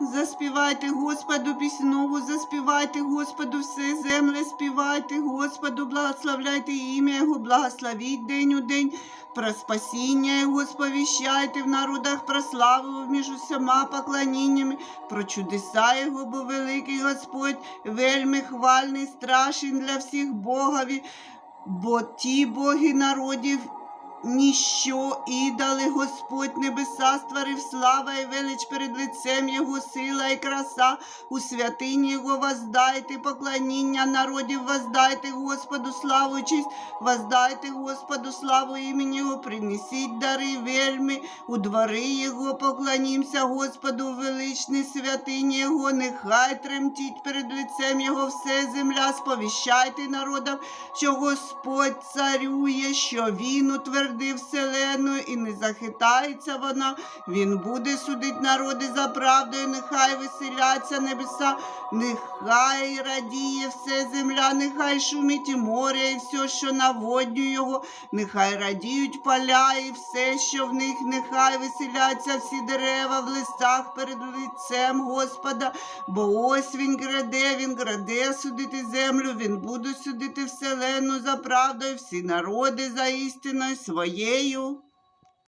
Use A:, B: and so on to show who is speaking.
A: Заспівайте Господу піснову, заспівайте Господу все земле, співайте Господу, благословляйте ім'я Його, благословіть день у день, про спасіння Його сповіщайте в народах, про славу між усіма поклоніннями, про чудеса Його, бо великий Господь, вельми хвальний, страшен для всіх Богові, бо ті боги народів Ніщо ідали Господь небеса створив слава і велич перед лицем Його сила і краса. У святині Його воздайте поклоніння народів, воздайте Господу славу честь, воздайте Господу славу імені Його, принесіть дари вельми, у двори Його поклонімся Господу у величній святині Його, нехай тремтіть перед лицем Його все земля, сповіщайте народам, що Господь царює, що Він утвердив вселену і не захитається вона. Він буде судити народи за правдою, нехай веселяться небеса, нехай радіє все земля, нехай шумить і море, і все, що наводнює його, нехай радіють поля і все, що в них, нехай веселяться всі дерева в листах перед лицем Господа, бо ось він граде, він граде судити землю, він буде судити вселену за правдою, всі народи за істиною своєю.